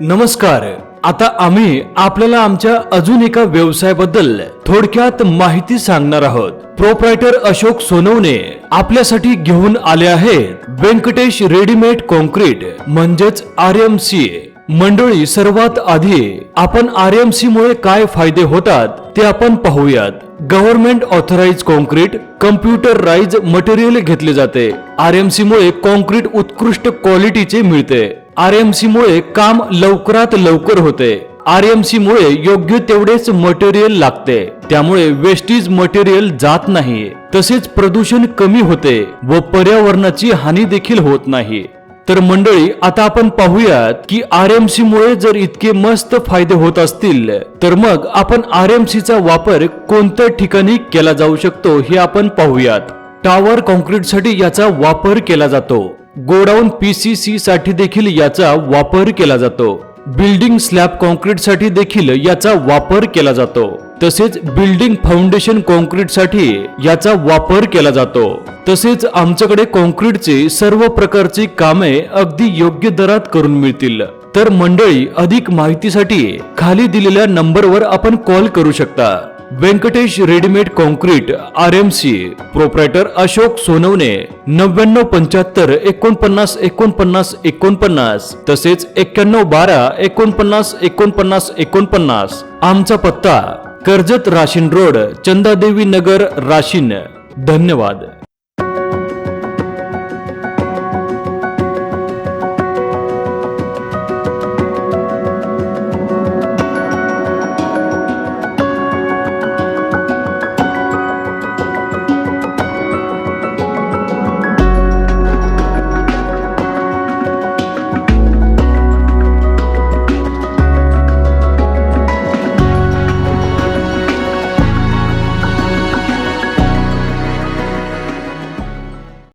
नमस्कार. आता आम्ही आपल्याला आमच्या अजून एका व्यवसायाबद्दल थोडक्यात माहिती सांगणार आहोत. प्रोप्रायटर अशोक सोनवणे आपल्यासाठी घेऊन आले आहेत व्यंकटेश रेडीमेड कॉन्क्रीट म्हणजेच आर एम सी मंडळी सर्वात आधी आपण आर एम सी मुळे काय फायदे होतात ते आपण पाहूयात. Government authorise concrete computerise material घेतले जाते. आर एम सी मुळे कॉन्क्रीट उत्कृष्ट क्वालिटीचे मिळते. आर एम सी मुळे काम लवकरात लवकर होते. आर एम सी मुळे योग्य तेवढेच मटेरियल लागते. त्यामुळे वेस्टेज मटेरियल जात नाही. तसेच प्रदूषण कमी होते व पर्यावरणाची हानी देखील होत नाही. तर मंडळी आता आपण पाहूयात की आर एम सी मुळे जर इतके मस्त फायदे होत असतील तर मग आपण आर एम सी चा वापर कोणत्या ठिकाणी केला जाऊ शकतो हे आपण पाहूयात. टावर कॉन्क्रीटसाठी याचा वापर केला जातो. गोडाऊन पीसीसी साठी देखील याचा वापर केला जातो. बिल्डिंग स्लॅब कॉन्क्रीटसाठी देखील याचा वापर केला जातो. तसेच बिल्डिंग फाउंडेशन कॉन्क्रीटसाठी याचा वापर केला जातो. तसेच आमच्याकडे कॉन्क्रीटचे सर्व प्रकारचे कामे अगदी योग्य दरात करून मिळतील. तर मंडळी अधिक माहितीसाठी खाली दिलेल्या नंबरवर आपण कॉल करू शकता. Venkatesh readymade concrete R M C proprietor Ashok Sonawane नव्याण्णव पंच्याहत्तर एकोणपन्नास एकोणपन्नास एकोणपन्नास तसेच एक्क्याण्णव बारा एकोणपन्नास एकोणपन्नास एकोणपन्नास. आमचा पत्ता कर्जत राशीन रोड चंदादेवी नगर राशीन. धन्यवाद.